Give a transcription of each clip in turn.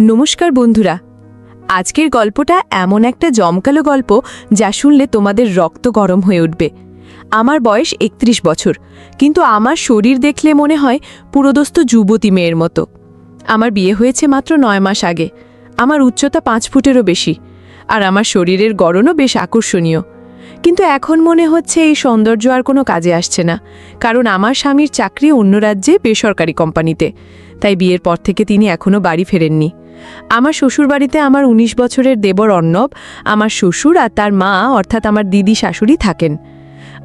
নমস্কার বন্ধুরা। আজকের গল্পটা এমন একটা জমকালো গল্প যা শুনলে তোমাদের রক্ত গরম হয়ে উঠবে। আমার বয়স একত্রিশ বছর, কিন্তু আমার শরীর দেখলে মনে হয় পুরোদস্ত যুবতী মেয়ের মতো। আমার বিয়ে হয়েছে মাত্র নয় মাস আগে। আমার উচ্চতা পাঁচ ফুটেরও বেশি। আর আমার শরীরের গড়নও বেশ আকর্ষণীয়। কিন্তু এখন মনে হচ্ছে এই সৌন্দর্য আর কোনো কাজে আসছে না, কারণ আমার স্বামীর চাকরি অন্য রাজ্যে বেসরকারি কোম্পানিতে, তাই বিয়ের পর থেকে তিনি এখনও বাড়ি ফেরেননি। আমার শ্বশুরবাড়িতে আমার ১৯ বছরের দেবর অর্ণব, আমার শ্বশুর আর তার মা, অর্থাৎ আমার দিদি শাশুড়ি থাকেন।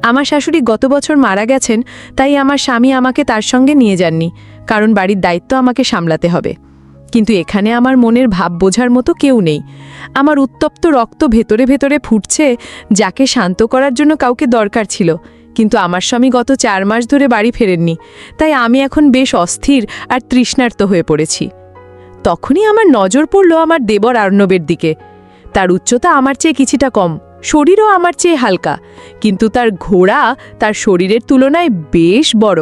আমার শাশুড়ি গত বছর মারা গেছেন, তাই আমার স্বামী আমাকে তার সঙ্গে নিয়ে যাননি, কারণ বাড়ির দায়িত্ব আমাকে সামলাতে হবে। কিন্তু এখানে আমার মনের ভাব বোঝার মতো কেউ নেই। আমার উত্তপ্ত রক্ত ভেতরে ভেতরে ফুটছে, যাকে শান্ত করার জন্য কাউকে দরকার ছিল। কিন্তু আমার স্বামী গত চার মাস ধরে বাড়ি ফেরেননি, তাই আমি এখন বেশ অস্থির আর তৃষ্ণার্ত হয়ে পড়েছি। তখনই আমার নজর পড়ল আমার দেবর আর্ণবের দিকে। তার উচ্চতা আমার চেয়ে কিছুটা কম, শরীরও আমার চেয়ে হালকা, কিন্তু তার ঘোড়া তার শরীরের তুলনায় বেশ বড়।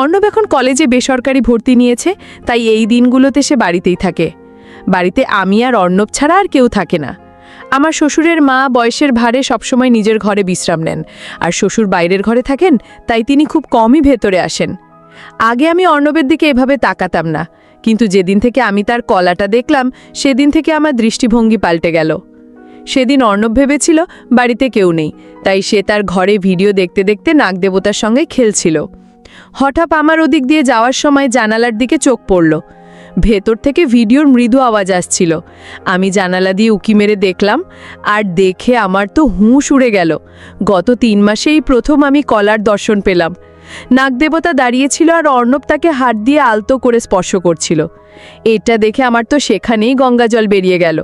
অর্ণব এখন কলেজে বেসরকারি ভর্তি নিয়েছে, তাই এই দিনগুলোতে সে বাড়িতেই থাকে। বাড়িতে আমি আর অর্ণব ছাড়া আর কেউ থাকে না। আমার শ্বশুরের মা বয়সের ভারে সবসময় নিজের ঘরে বিশ্রাম নেন, আর শ্বশুর বাইরের ঘরে থাকেন, তাই তিনি খুব কমই ভেতরে আসেন। আগে আমি অর্ণবের দিকে এভাবে তাকাতাম না, কিন্তু যেদিন থেকে আমি তার কলাটা দেখলাম, সেদিন থেকে আমার দৃষ্টিভঙ্গি পাল্টে গেল। সেদিন অর্ণব ভেবেছিল, বাড়িতে কেউ নেই, তাই সে তার ঘরে ভিডিও দেখতে দেখতে নাগদেবতার সঙ্গে খেলছিল। হঠাৎ আমার ওদিক দিয়ে যাওয়ার সময় জানালার দিকে চোখ পড়ল। ভেতর থেকে ভিডিওর মৃদু আওয়াজ আসছিল। আমি জানালা দিয়ে উকি মেরে দেখলাম, আর দেখে আমার তো হুঁশ উড়ে গেল। গত তিন মাসেই প্রথম আমি কলার দর্শন পেলাম। নাগদেবতা দাঁড়িয়েছিল আর অর্ণব তাকে হাত দিয়ে আলতো করে স্পর্শ করছিল। এটা দেখে আমার তো সেখানেই গঙ্গাজল বেরিয়ে গেল।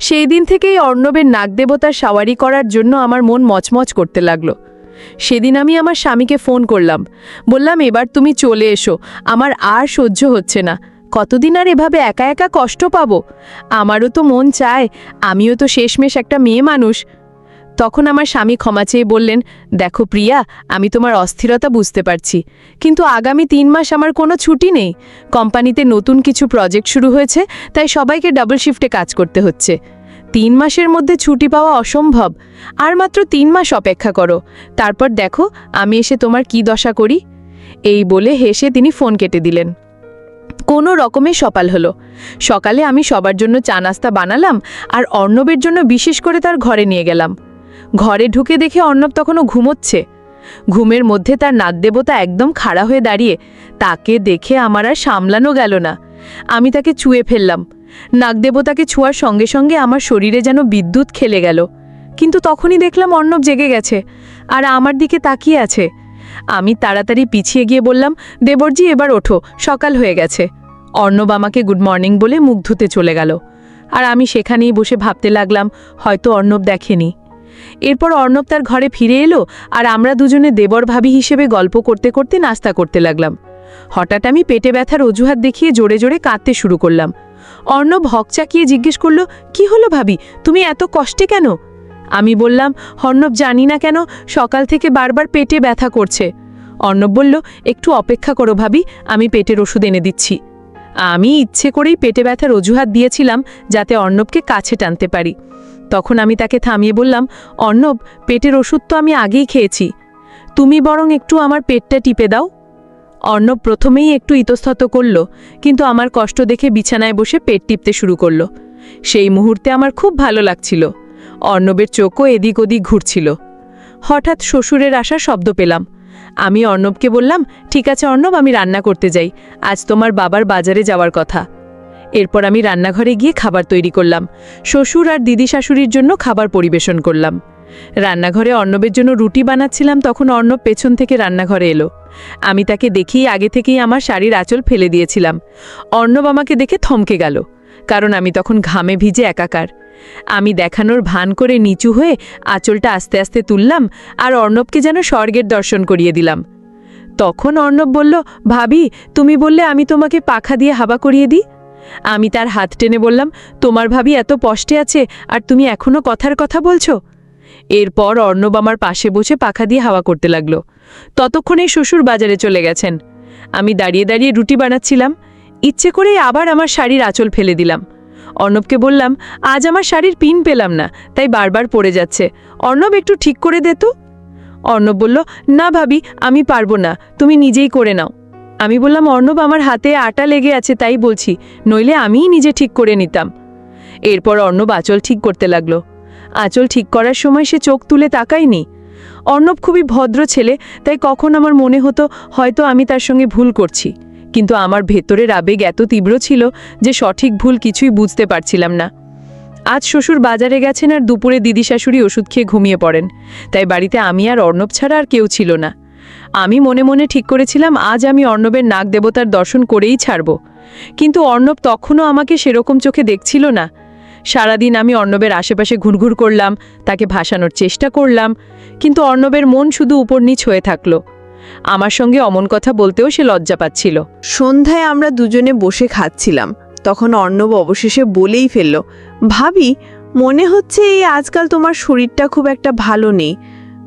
সেই দিন থেকেই অর্ণবের নাগদেবতার সাওয়ারি করার জন্য আমার মন মচমচ করতে লাগল। সেদিন আমি আমার স্বামীকে ফোন করলাম। বললাম, এবার তুমি চলে এসো। আমার আর সহ্য হচ্ছে না। কতদিন আর এভাবে একা একা কষ্ট পাবো? আমারও তো মন চায়। আমিও তো শেষমেশ একটা মেয়ে মানুষ। তখন আমার স্বামী ক্ষমা চেয়ে বললেন, দেখো প্রিয়া, আমি তোমার অস্থিরতা বুঝতে পারছি। কিন্তু আগামী তিন মাস আমার কোনো ছুটি নেই। কোম্পানিতে নতুন কিছু প্রজেক্ট শুরু হয়েছে, তাই সবাইকে ডাবল শিফটে কাজ করতে হচ্ছে। তিন মাসের মধ্যে ছুটি পাওয়া অসম্ভব। আর মাত্র তিন মাস অপেক্ষা করো। তারপর দেখো, আমি এসে তোমার কি দশা করি? এই বলে হেসে তিনি ফোন কেটে দিলেন। কোনো রকমে সকাল হলো। সকালে আমি সবার জন্য চা নাস্তা বানালাম আর অর্ণবের জন্য বিশেষ করে তার ঘরে নিয়ে গেলাম। ঘরে ঢুকে দেখে অর্ণব তখনও ঘুমোচ্ছে। ঘুমের মধ্যে তার নাদদেবতা একদম খাড়া হয়ে দাঁড়িয়ে তাকে দেখে আমার আর সামলানো গেল না। আমি তাকে ছুঁয়ে ফেললাম। নাগদেবতাকে ছোঁয়ার সঙ্গে সঙ্গে আমার শরীরে যেন বিদ্যুৎ খেলে গেল। কিন্তু তখনই দেখলাম অর্ণব জেগে গেছে আর আমার দিকে তাকিয়ে আছে। আমি তাড়াতাড়ি পিছিয়ে গিয়ে বললাম, দেবরজি, এবার ওঠো, সকাল হয়ে গেছে। অর্ণব আমাকে গুড মর্নিং বলে মুখ ধুতে চলে গেল। আর আমি সেখানেই বসে ভাবতে লাগলাম, হয়তো অর্ণব দেখেনি। এরপর অর্ণব তার ঘরে ফিরে এলো আর আমরা দুজনে দেবর ভাবি হিসেবে গল্প করতে করতে নাস্তা করতে লাগলাম। হঠাৎ আমি পেটে ব্যথার অজুহাত দেখিয়ে জোরে জোরে কাঁদতে শুরু করলাম। অর্ণব হক চাকিয়ে জিজ্ঞেস করল, কি হলো ভাবি? তুমি এত কষ্টে কেন? আমি বললাম, অর্ণব জানি না কেন, সকাল থেকে বারবার পেটে ব্যথা করছে। অর্ণব বলল, একটু অপেক্ষা করো ভাবি, আমি পেটের ওষুধ এনে দিচ্ছি। আমি ইচ্ছে করেই পেটে ব্যথার অজুহাত দিয়েছিলাম, যাতে অর্ণবকে কাছে টানতে পারি। তখন আমি তাকে থামিয়ে বললাম, অর্ণব, পেটের ওষুধ তো আমি আগেই খেয়েছি। তুমি বরং একটু আমার পেটটা টিপে দাও। অর্ণব প্রথমেই একটু ইতস্তত করল, কিন্তু আমার কষ্ট দেখে বিছানায় বসে পেট টিপতে শুরু করল। সেই মুহূর্তে আমার খুব ভালো লাগছিল। অর্ণবের চোখও এদিক ওদিক ঘুরছিল। হঠাৎ শ্বশুরের আসার শব্দ পেলাম। আমি অর্ণবকে বললাম, ঠিক আছে অর্ণব, আমি রান্না করতে যাই। আজ তোমার বাবার বাজারে যাওয়ার কথা। এরপর আমি রান্নাঘরে গিয়ে খাবার তৈরি করলাম। শ্বশুর আর দিদি শাশুড়ির জন্য খাবার পরিবেশন করলাম। রান্নাঘরে অর্ণবের জন্য রুটি বানাচ্ছিলাম তখন অর্ণব পেছন থেকে রান্নাঘরে এলো। আমি তাকে দেখেই আগে থেকেই আমার শাড়ির আঁচল ফেলে দিয়েছিলাম। অর্ণব আমাকে দেখে থমকে গেল, কারণ আমি তখন ঘামে ভিজে একাকার। আমি দেখানোর ভান করে নিচু হয়ে আঁচলটা আস্তে আস্তে তুললাম আর অর্ণবকে যেন স্বর্গের দর্শন করিয়ে দিলাম। তখন অর্ণব বলল, ভাবি, তুমি বললে আমি তোমাকে পাখা দিয়ে হাবা করিয়ে দিই? আমি তার হাত টেনে বললাম, তোমার ভাবি এত পষ্টে আছে আর তুমি এখনও কথার কথা বলছো? এরপর অর্ণব আমার পাশে বসে পাখা দিয়ে হাওয়া করতে লাগল। ততক্ষণে শ্বশুর বাজারে চলে গেছেন। আমি দাঁড়িয়ে দাঁড়িয়ে রুটি বানাচ্ছিলাম। ইচ্ছে করেই আবার আমার শাড়ির আঁচল ফেলে দিলাম। অর্ণবকে বললাম, আজ আমার শাড়ির পিন পেলাম না, তাই বারবার পড়ে যাচ্ছে। অর্ণব, একটু ঠিক করে দে তো। অর্ণব বলল, না ভাবি, আমি পারব না, তুমি নিজেই করে নাও। আমি বললাম, অর্ণব, আমার হাতে আটা লেগে আছে, তাই বলছি, নইলে আমিই নিজে ঠিক করে নিতাম। এরপর অর্ণব আঁচল ঠিক করতে লাগল। আঁচল ঠিক করার সময় সে চোখ তুলে তাকায়নি। অর্ণব খুবই ভদ্র ছেলে, তাই কখন আমার মনে হতো হয়তো আমি তার সঙ্গে ভুল করছি। কিন্তু আমার ভেতরের আবেগ এত তীব্র ছিল যে সঠিক ভুল কিছুই বুঝতে পারছিলাম না। আজ শ্বশুর বাজারে গেছেন আর দুপুরে দিদি শাশুড়ি ওষুধ খেয়ে ঘুমিয়ে পড়েন। তাই বাড়িতে আমি আর অর্ণব ছাড়া আর কেউ ছিল না। আমি মনে মনে ঠিক করেছিলাম, আজ আমি অর্ণবের নাগ দেবতার দর্শন করেই ছাড়ব। কিন্তু অর্ণব তখনও আমাকে সেরকম চোখে দেখছিল না। সারাদিন আমি অর্ণবের আশেপাশে ঘুরঘুর করলাম, তাকে ভাসানোর চেষ্টা করলাম, কিন্তু অর্ণবের মন শুধু উপর নিচ হয়ে থাকল। আমার সঙ্গে অমন কথা বলতেও সে লজ্জা পাচ্ছিল। সন্ধ্যায় আমরা দুজনে বসে খাচ্ছিলাম, তখন অর্ণব অবশেষে বলেই ফেলল, ভাবি, মনে হচ্ছে এই আজকাল তোমার শরীরটা খুব একটা ভালো নেই।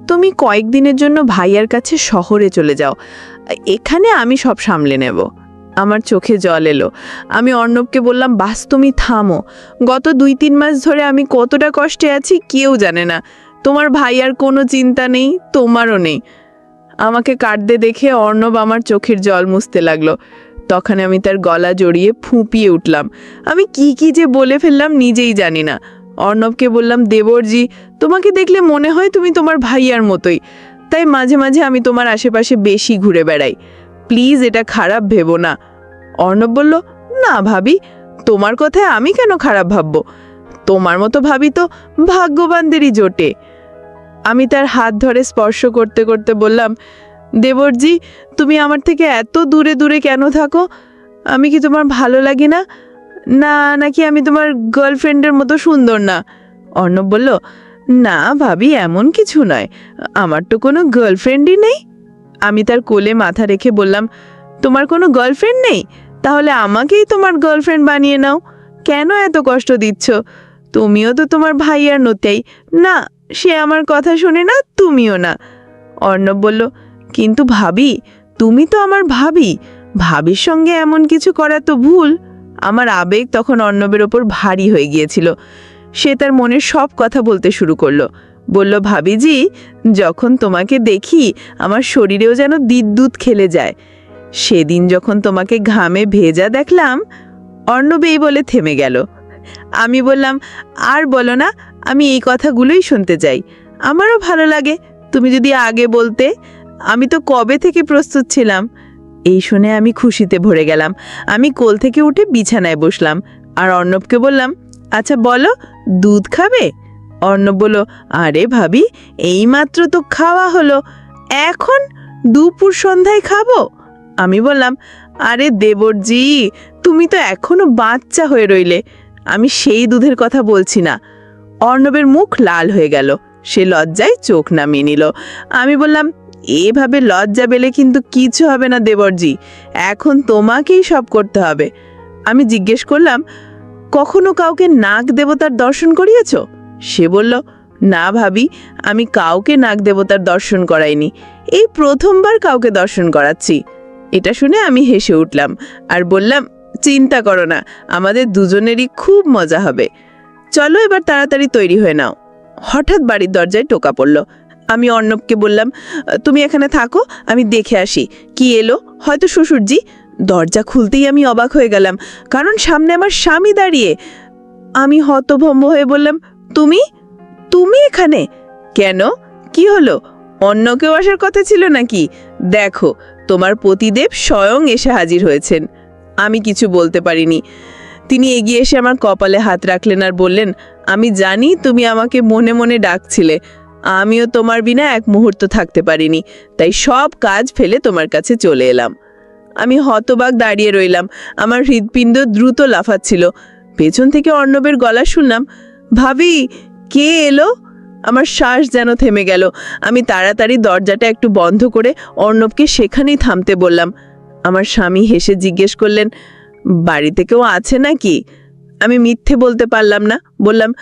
তুমি কয়েকদিনের জন্য ভাইয়ার কাছে শহরে চলে যাও, এখানে আমি সব সামলে নেব। আমার চোখে জল এলো। আমি অর্ণবকে বললাম, বাস, তুমি থামো। গত দুই তিন মাস ধরে আমি কতটা কষ্টে আছি কেউ জানে না। তোমার ভাইয়ার কোনো চিন্তা নেই, তোমারও নেই। আমাকে কাটতে দেখে অর্ণব আমার চোখের জল মুছতে লাগল। তখন আমি তার গলা জড়িয়ে ফুঁপিয়ে উঠলাম। আমি কি কি যে বলে ফেললাম নিজেই জানি না। অর্ণবকে বললাম, দেবরজি, তোমাকে দেখলে মনে হয় তুমি তোমার ভাইয়ার মতোই। তাই মাঝে মাঝে আমি তোমার আশেপাশে বেশি ঘুরে বেড়াই। প্লিজ এটা খারাপ ভেবো না। অর্ণব বলল, না ভাবি, তোমার কথায় আমি কেন খারাপ ভাববো? তোমার মতো ভাবি তো ভাগ্যবানদেরই জোটে। আমি তার হাত ধরে স্পর্শ করতে করতে বললাম, দেবরজি, তুমি আমার থেকে এত দূরে দূরে কেন থাকো? আমি কি তোমার ভালো লাগে না? না, নাকি আমি তোমার গার্লফ্রেন্ডের মতো সুন্দর না? অর্ণব বলল, না ভাবি, এমন কিছু নয়। আমার তো কোনো গার্লফ্রেন্ডই নেই। আমি তার কোলে মাথা রেখে বললাম, তোমার কোনো গার্লফ্রেন্ড নেই? তাহলে আমাকেই তোমার গার্লফ্রেন্ড বানিয়ে নাও। কেন এত কষ্ট দিচ্ছ? তুমিও তো তোমার ভাইয়ার নতেই না, সে আমার কথা শোনে না, তুমিও না। অর্ণব বলল, কিন্তু ভাবি, তুমি তো আমার ভাবি। ভাবির সঙ্গে এমন কিছু করা তো ভুল। আমার আবেগ তখন অর্ণবের ওপর ভারী হয়ে গিয়েছিল। সে তার মনের সব কথা বলতে শুরু করল। বলল, ভাবিজি, যখন তোমাকে দেখি, আমার শরীরেও যেন বিদ্যুৎ খেলে যায়। সেদিন যখন তোমাকে ঘামে ভেজা দেখলাম, অর্ণবেই বলে থেমে গেল। আমি বললাম, আর বলো না, আমি এই কথাগুলোই শুনতে চাই। আমারও ভালো লাগে, তুমি যদি আগে বলতে। আমি তো কবে থেকে প্রস্তুত ছিলাম? এই শুনে আমি খুশিতে ভরে গেলাম। আমি কোল থেকে উঠে বিছানায় বসলাম। আর অর্ণবকে বললাম আচ্ছা বলো, দুধ খাবে? অর্ণব বলল, আরে ভাবি, এইমাত্র তো খাওয়া হলো। এখন দুপুর সন্ধ্যায় খাব? আমি বললাম, আরে দেবরজি, তুমি তো এখনও বাচ্চা হয়ে রইলে। আমি সেই দুধের কথা বলছি না। অর্ণবের মুখ লাল হয়ে গেল। সে লজ্জায় চোখ নামিয়ে নিল। আমি বললাম, এভাবে লজ্জা পেলে কিন্তু কিছু হবে না দেবরজি। এখন তোমাকেই সব করতে হবে। আমি জিজ্ঞেস করলাম, কখনো কাউকে নাগ দেবতার দর্শন করিয়েছ? সে বলল, না ভাবি, আমি কাউকে নাগ দেবতার দর্শন করাইনি। এই প্রথমবার কাউকে দর্শন করাচ্ছি। এটা শুনে আমি হেসে উঠলাম আর বললাম, চিন্তা করো না, আমাদের দুজনেরই খুব মজা হবে। চলো এবার তাড়াতাড়ি তৈরি হয়ে নাও। হঠাৎ বাড়ির দরজায় টোকা পড়ল। আমি অর্ণবকে বললাম, তুমি এখানে থাকো, আমি দেখে আসি। কি এলো? হয়তো শ্বশুরজি? দরজা খুলতেই আমি অবাক হয়ে গেলাম, কারণ সামনে আমার স্বামী দাঁড়িয়ে। আমি হতভম্ব হয়ে বললাম তুমি? তুমি এখানে? কেন? কি হলো? অন্য কেউ আসার কথা ছিল নাকি? দেখো, তোমার পতিদেব স্বয়ং এসে হাজির হয়েছেন। আমি কিছু বলতে পারিনি। তিনি এগিয়ে এসে আমার কপালে হাত রাখলেন আর বললেন, আমি জানি তুমি আমাকে মনে মনে ডাকছিলে। আমিও তোমার বিনা এক মুহূর্ত থাকতে পারিনি। তাই সব কাজ ফেলে তোমার কাছে চলে এলাম। আমি হতবাক দাঁড়িয়ে রইলাম। আমার হৃৎপিণ্ড দ্রুত লাফাচ্ছিল। পেছন থেকে অর্ণবের গলা শুনলাম। ভাবি, কে এলো? আমার শ্বাস যেন থেমে গেল। আমি তাড়াতাড়ি দরজাটা একটু বন্ধ করে অর্ণবকে সেখানেই থামতে বললাম। আমার স্বামী হেসে জিজ্ঞেস করলেন, বাড়িতে কেউ আছে নাকি? আমি মিথ্যে বলতে পারলাম না। বললাম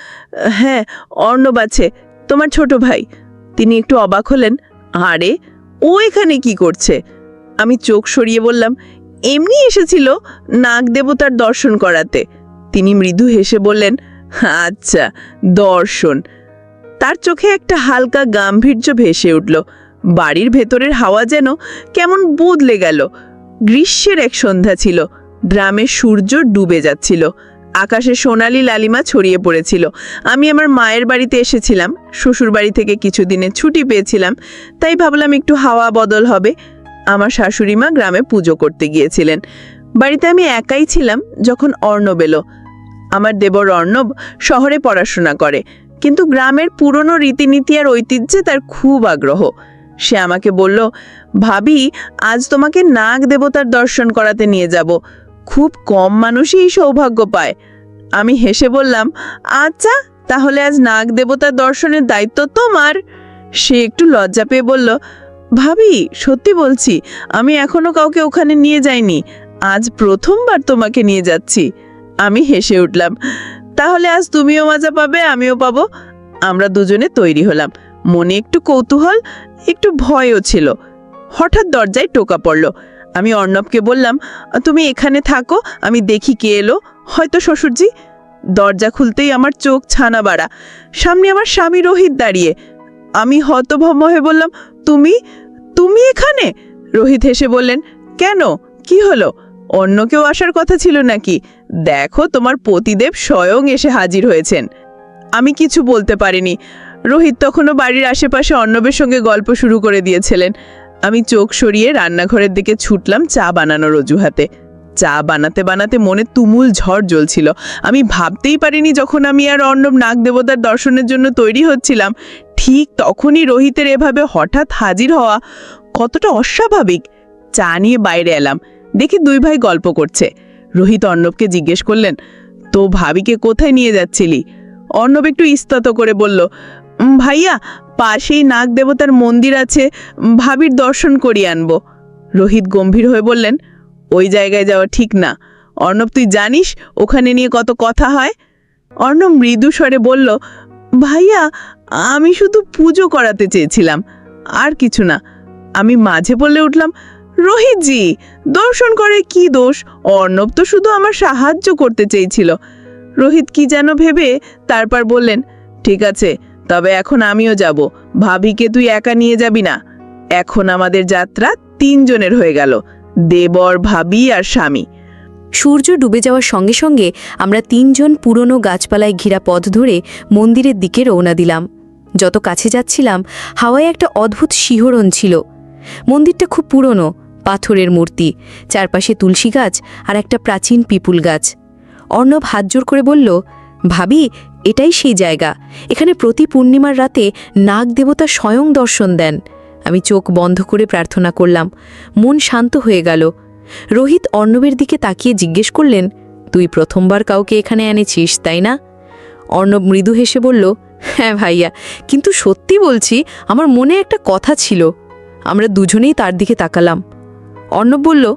হ্যাঁ অর্ণব আছে, তোমার ছোট ভাই। তিনি একটু অবাক হলেন, আরে, ও এখানে কি করছে? আমি চোখ সরিয়ে বললাম, এমনি এসেছিল নাগ দেবতার দর্শন করাতে। তিনি মৃদু হেসে বললেন আচ্ছা দর্শন। তার চোখে একটা হালকা গাম্ভীর্য ভেসে উঠল। বাড়ির ভেতরের হাওয়া যেন কেমন বদলে গেল। গ্রীষ্মের এক সন্ধ্যা ছিল। গ্রামের সূর্য ডুবে যাচ্ছিল। আকাশে সোনালি লালিমা ছড়িয়ে পড়েছিল। আমি আমার মায়ের বাড়িতে এসেছিলাম। শ্বশুর বাড়ি থেকে কিছুদিনের ছুটি পেয়েছিলাম। তাই ভাবলাম একটু হাওয়া বদল হবে। আমার শাশুড়ি মা গ্রামে পুজো করতে গিয়েছিলেন। বাড়িতে আমি একাই ছিলাম যখন অর্ণব এলো। আমার দেবর অর্ণব শহরে পড়াশোনা করে। কিন্তু গ্রামের পুরনো রীতিনীতি আর ঐতিহ্যে তার খুব আগ্রহ। সে আমাকে বলল, ভাবি, আজ তোমাকে নাগ দেবতার দর্শন করাতে নিয়ে যাব। খুব কম মানুষই এই সৌভাগ্য পায়। আমি হেসে বললাম আচ্ছা তাহলে আজ নাগ দেবতার দর্শনের দায়িত্ব তোমার? সে একটু লজ্জা পেয়ে বলল, ভাবি, সত্যি বলছি, আমি এখনও কাউকে ওখানে নিয়ে যাইনি। আজ প্রথমবার তোমাকে নিয়ে যাচ্ছি। আমি হেসে উঠলাম, তাহলে আজ তুমিও মজা পাবে, আমিও পাবো। আমরা দুজনে তৈরি হলাম। মনে একটু কৌতূহল, একটু ভয়ও ছিল। হঠাৎ দরজায় টোকা পড়ল। আমি অর্ণবকে বললাম, তুমি এখানে থাকো, আমি দেখি কে এলো। হয়তো শ্বশুরজি? দরজা খুলতেই আমার চোখ ছানা বাড়া। সামনে আমার স্বামী রোহিত দাঁড়িয়ে। আমি হতভম্ব হয়ে বললাম, তুমি? তুমি এখানে? রোহিত হেসে বললেন, কেন? কি হলো? অন্য কেউ আসার কথা ছিল নাকি? দেখো তোমার পতিদেব স্বয়ং এসে হাজির হয়েছেন। আমি কিছু বলতে পারিনি। রোহিত তখনও বাড়ির আশেপাশে অর্ণবের সঙ্গে গল্প শুরু করে দিয়েছিলেন। আমি চোখ সরিয়ে রান্নাঘরের দিকে ছুটলাম চা বানানোর অজুহাতে। চা বানাতে বানাতে মনে তুমুল ঝড় জ্বলছিল। আমি ভাবতেই পারিনি যখন আমি আর অর্ণব নাগ দেবতার দর্শনের জন্য তৈরি হচ্ছিলাম, ঠিক তখনই রোহিতের এভাবে হঠাৎ হাজির হওয়া কতটা অস্বাভাবিক। চা নিয়ে বাইরে এলাম। দেখি দুই ভাই গল্প করছে। রোহিত অর্ণবকে জিজ্ঞেস করলেন, তো ভাবিকে কোথায় নিয়ে যাচ্ছিলি? অর্ণব একটু ইস্তত করে বলল ভাইয়া, পাশেই নাগ দেবতার মন্দির আছে, ভাবির দর্শন করিয়ে আনব। রোহিত গম্ভীর হয়ে বললেন, ওই জায়গায় যাওয়া ঠিক না। অর্ণব, তুই জানিস ওখানে নিয়ে কত কথা হয়? অর্ণব মৃদু স্বরে বলল, ভাইয়া, আমি শুধু পুজো করাতে চেয়েছিলাম, আর কিছু না। আমি মাঝে বলে উঠলাম রোহিতজি দর্শন করে কি দোষ? অর্ণব তো শুধু আমার সাহায্য করতে চেয়েছিল। রোহিত কি যেন ভেবে তারপর বললেন, ঠিক আছে, তবে এখন আমিও যাব। ভাবিকে তুই একা নিয়ে যাবি না। এখন আমাদের যাত্রা তিনজনের হয়ে গেল, দেবর, ভাবি আর স্বামী। সূর্য ডুবে যাওয়ার সঙ্গে সঙ্গে আমরা তিনজন পুরনো গাছপালায় ঘেরা পথ ধরে মন্দিরের দিকে রওনা দিলাম। যত কাছে যাচ্ছিলাম, হাওয়ায় একটা অদ্ভুত শিহরণ ছিল। মন্দিরটা খুব পুরনো পাথরের মূর্তি, চারপাশে তুলসী গাছ আর একটা প্রাচীন পিপুল গাছ। অর্ণব হাত জোর করে বলল, ভাবি, এটাই সেই জায়গা। এখানে প্রতি পূর্ণিমার রাতে নাগ দেবতা স্বয়ং দর্শন দেন। আমি চোখ বন্ধ করে প্রার্থনা করলাম। মন শান্ত হয়ে গেল। রোহিত অর্ণবের দিকে তাকিয়ে জিজ্ঞেস করলেন, তুই প্রথমবার কাউকে এখানে এনেছিস, তাই না? অর্ণব মৃদু হেসে বলল হ্যাঁ ভাইয়া, কিন্তু সত্যি বলছি, আমার মনে একটা কথা ছিল। আমরা দুজনেই তার দিকে তাকালাম। অর্ণব বলল,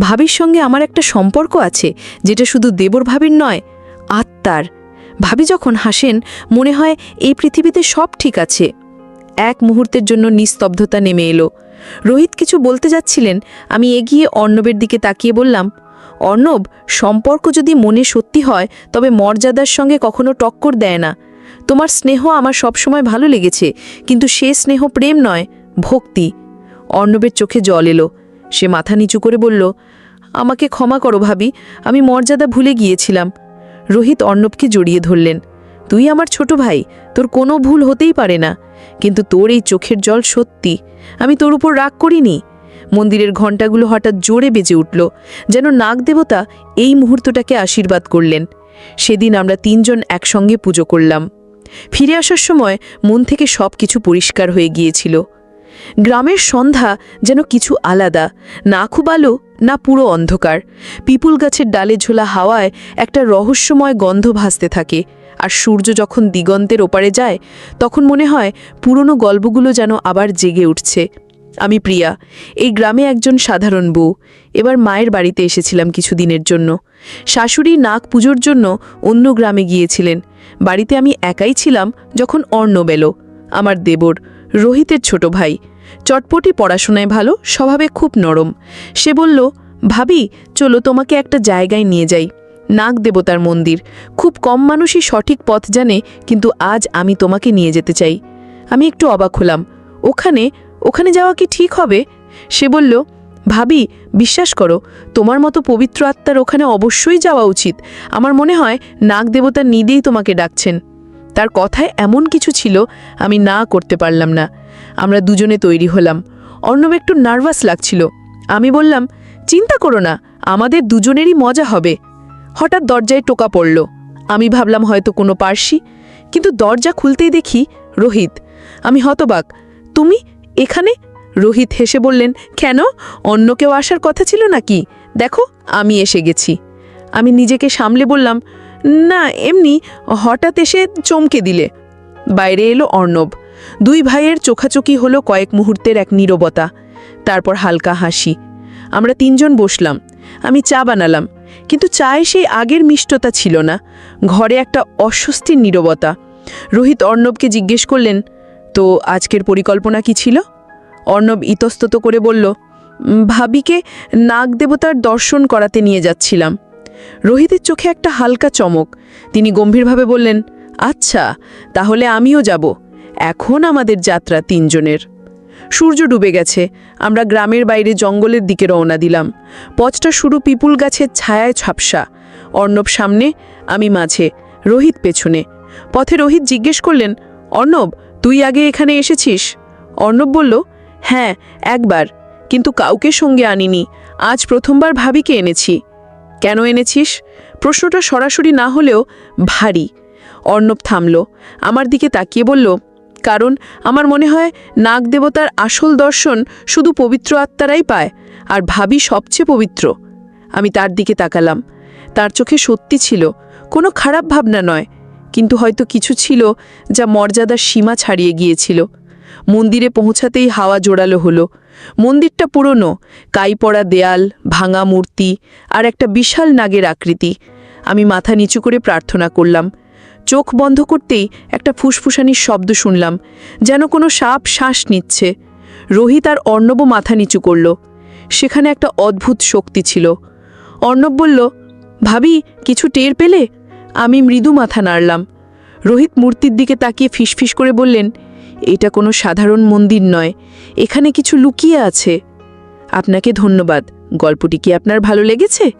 ভাবির সঙ্গে আমার একটা সম্পর্ক আছে, যেটা শুধু দেবর ভাবির নয়, আত্মার। ভাবি যখন হাসেন, মনে হয় এই পৃথিবীতে সব ঠিক আছে। এক মুহূর্তের জন্য নিস্তব্ধতা নেমে এলো। রোহিত কিছু বলতে যাচ্ছিলেন, আমি এগিয়ে অর্ণবের দিকে তাকিয়ে বললাম, অর্ণব, সম্পর্ক যদি মনে সত্যি হয়, তবে মর্যাদার সঙ্গে কখনো টক্কর দেয় না। তোমার স্নেহ আমার সবসময় ভালো লেগেছে, কিন্তু সে স্নেহ প্রেম নয়, ভক্তি। অর্ণবের চোখে জল এলো। সে মাথা নিচু করে বলল, আমাকে ক্ষমা করো ভাবি, আমি মর্যাদা ভুলে গিয়েছিলাম। রোহিত অর্ণবকে জড়িয়ে ধরলেন, তুই আমার ছোট ভাই, তোর কোনো ভুল হতেই পারে না, কিন্তু তোর এই চোখের জল সত্যি, আমি তোর উপর রাগ করিনি। মন্দিরের ঘণ্টাগুলো হঠাৎ জোরে বেজে উঠল, যেন নাগ দেবতা এই মুহূর্তটাকে আশীর্বাদ করলেন। সেদিন আমরা তিনজন একসঙ্গে পুজো করলাম। ফিরে আসার সময় মন থেকে সব কিছু পরিষ্কার হয়ে গিয়েছিল। গ্রামের সন্ধ্যা যেন কিছু আলাদা, না খুব আলো, না পুরো অন্ধকার। পিপুল গাছের ডালে ঝোলা হাওয়ায় একটা রহস্যময় গন্ধ ভাসতে থাকে, আর সূর্য যখন দিগন্তের ওপারে যায়, তখন মনে হয় পুরনো গল্পগুলো যেন আবার জেগে উঠছে। আমি প্রিয়া, এই গ্রামে একজন সাধারণ বউ। এবার মায়ের বাড়িতে এসেছিলাম কিছুদিনের জন্য। শাশুড়ি নাক পুজোর জন্য অন্য গ্রামে গিয়েছিলেন। বাড়িতে আমি একাই ছিলাম যখন অর্ণব এলো আমার দেবর, রোহিতের ছোট ভাই। চটপটি পড়াশোনায় ভালো, স্বভাবে খুব নরম। সে বলল, ভাবি, চলো তোমাকে একটা জায়গায় নিয়ে যাই। নাগ দেবতার মন্দির। খুব কম মানুষই সঠিক পথ জানে, কিন্তু আজ আমি তোমাকে নিয়ে যেতে চাই আমি একটু অবাক হলাম। ওখানে? ওখানে যাওয়া কি ঠিক হবে সে বলল, ভাবি, বিশ্বাস করো, তোমার মতো পবিত্র আত্মার ওখানে অবশ্যই যাওয়া উচিত। আমার মনে হয় নাগ দেবতা নিদেই তোমাকে ডাকছেন। তার কথায় এমন কিছু ছিল, আমি না করতে পারলাম না। আমরা দুজনে তৈরি হলাম। অর্ণব একটু নার্ভাস লাগছিল। আমি বললাম, চিন্তা করো না, আমাদের দুজনেরই মজা হবে। হঠাৎ দরজায় টোকা পড়ল। আমি ভাবলাম, হয়তো কোনো পার্সি? কিন্তু দরজা খুলতেই দেখি রোহিত। আমি হতবাক, তুমি এখানে? রোহিত হেসে বললেন, কেন? অন্য কেউ আসার কথা ছিল নাকি? দেখো, আমি এসে গেছি। আমি নিজেকে সামলে বললাম, না, এমনি হঠাৎ এসে চমকে দিলে। বাইরে এলো অর্ণব। দুই ভাইয়ের চোখাচোখি হলো কয়েক মুহূর্তের এক নীরবতা। তারপর হালকা হাসি। আমরা তিনজন বসলাম। আমি চা বানালাম। কিন্তু চায়ে সেই আগের মিষ্টতা ছিল না। ঘরে একটা অস্বস্তির নীরবতা। রোহিত অর্ণবকে জিজ্ঞেস করলেন, তো আজকের পরিকল্পনা কি ছিল? অর্ণব ইতস্তত করে বলল ভাবিকে নাগ দেবতার দর্শন করাতে নিয়ে যাচ্ছিলাম। রোহিতের চোখে একটা হালকা চমক। তিনি গম্ভীরভাবে বললেন আচ্ছা তাহলে আমিও যাব। এখন আমাদের যাত্রা তিনজনের। সূর্য ডুবে গেছে, আমরা গ্রামের বাইরে জঙ্গলের দিকে রওনা দিলাম। পথটা শুরু পিপুল গাছের ছায়ায় ছাপসা অর্ণব সামনে, আমি মাঝে, রোহিত পেছনে। পথে রোহিত জিজ্ঞেস করলেন, অর্ণব, তুই আগে এখানে এসেছিস? অর্ণব বলল হ্যাঁ একবার, কিন্তু কাউকে সঙ্গে আনিনি। আজ প্রথমবার ভাবিকে এনেছি। কেন এনেছিস? প্রশ্নটা সরাসরি না হলেও ভারী। অর্ণব থামল, আমার দিকে তাকিয়ে বলল কারণ আমার মনে হয় নাগ দেবতার আসল দর্শন শুধু পবিত্র আত্মারাই পায়, আর ভাবি সবচেয়ে পবিত্র। আমি তার দিকে তাকালাম। তার চোখে সত্যি ছিল, কোনো খারাপ ভাবনা নয়, কিন্তু হয়তো কিছু ছিল যা মর্যাদার সীমা ছাড়িয়ে গিয়েছিল। মন্দিরে পৌঁছাতেই হাওয়া জোড়ালো হলো। মন্দিরটা পুরনো, কাইপড়া দেয়াল, ভাঙা মূর্তি, আর একটা বিশাল নাগের আকৃতি। আমি মাথা নিচু করে প্রার্থনা করলাম চোখ বন্ধ করতেই একটা ফুসফুসানির শব্দ শুনলাম, যেন কোনো সাপ শ্বাস নিচ্ছে। রোহিত আর অর্ণব মাথা নিচু করল। সেখানে একটা অদ্ভুত শক্তি ছিল। অর্ণব বলল, ভাবি, কিছু টের পেলে? আমি মৃদু মাথা নাড়লাম। রোহিত মূর্তির দিকে তাকিয়ে ফিসফিস করে বললেন, এটা কোনো সাধারণ মন্দির নয়, এখানে কিছু লুকিয়ে আছে। আপনাকে ধন্যবাদ, গল্পটি কি আপনার ভালো লেগেছে?